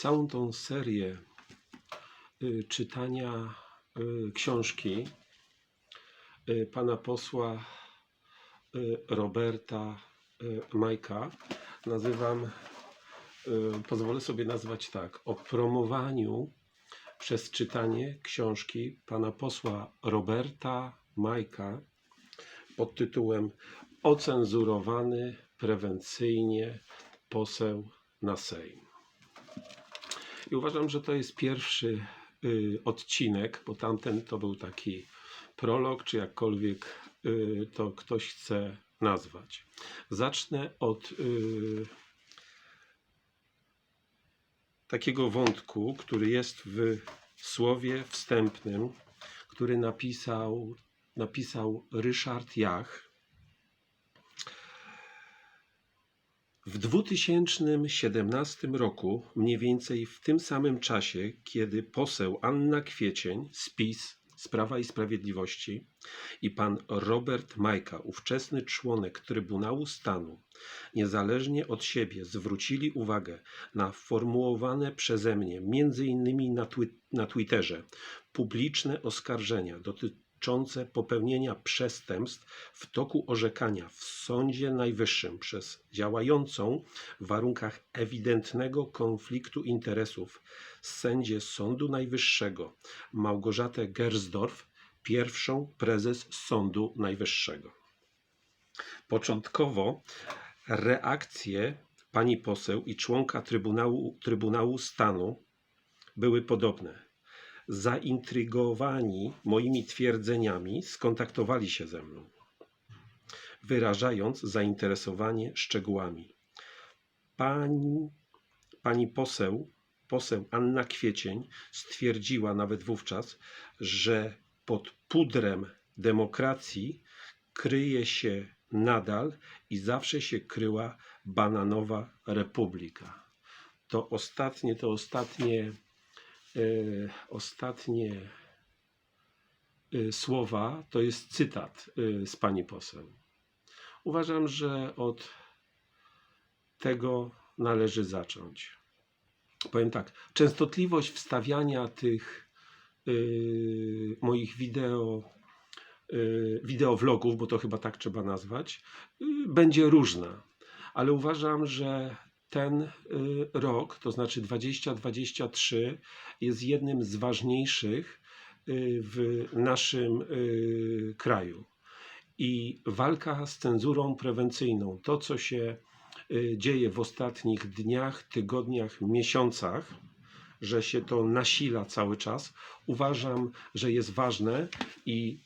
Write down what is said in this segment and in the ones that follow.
całą tą serię y, czytania y, książki y, pana posła Roberta Majka nazywam, pozwolę sobie nazwać tak, o promowaniu przez czytanie książki pana posła Roberta Majka pod tytułem Ocenzurowany prewencyjnie poseł na Sejm. I uważam, że to jest pierwszy y, odcinek, bo tamten to był taki prolog, czy jakkolwiek y, to ktoś chce nazwać. Zacznę od y, takiego wątku, który jest w słowie wstępnym, który napisał, napisał Ryszard Jach. W 2017 roku, mniej więcej w tym samym czasie, kiedy poseł Anna Kwiecień z PiS, z Prawa i Sprawiedliwości i pan Robert Majka, ówczesny członek Trybunału Stanu, niezależnie od siebie zwrócili uwagę na formułowane przeze mnie, między innymi na, twi- na Twitterze, publiczne oskarżenia dotyczące popełnienia przestępstw w toku orzekania w Sądzie Najwyższym przez działającą w warunkach ewidentnego konfliktu interesów sędzię Sądu Najwyższego Małgorzatę Gersdorf, pierwszą prezes Sądu Najwyższego. Początkowo reakcje pani poseł i członka Trybunału, Trybunału Stanu były podobne. Zaintrygowani moimi twierdzeniami skontaktowali się ze mną, wyrażając zainteresowanie szczegółami. Pani, pani poseł, poseł Anna Kwiecień stwierdziła nawet wówczas, że pod pudrem demokracji kryje się nadal i zawsze się kryła bananowa republika. To ostatnie, to ostatnie, ostatnie e, słowa to jest cytat e, z pani poseł. Uważam, że od tego należy zacząć. Powiem tak, częstotliwość wstawiania tych moich wideo, y, wideowlogów, bo to chyba tak trzeba nazwać, będzie różna. Ale uważam, że ten y, rok, to znaczy 2023, jest jednym z ważniejszych y, w naszym y, kraju. I walka z cenzurą prewencyjną, to co się dzieje w ostatnich dniach, tygodniach, miesiącach, że się to nasila cały czas, uważam, że jest ważne i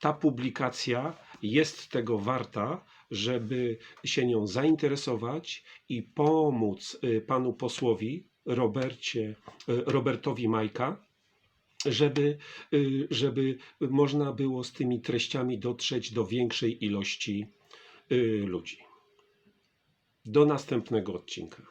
ta publikacja jest tego warta, żeby się nią zainteresować i pomóc y, panu posłowi Robercie, y, Robertowi Majka, żeby, y, żeby można było z tymi treściami dotrzeć do większej ilości ludzi. Do następnego odcinka.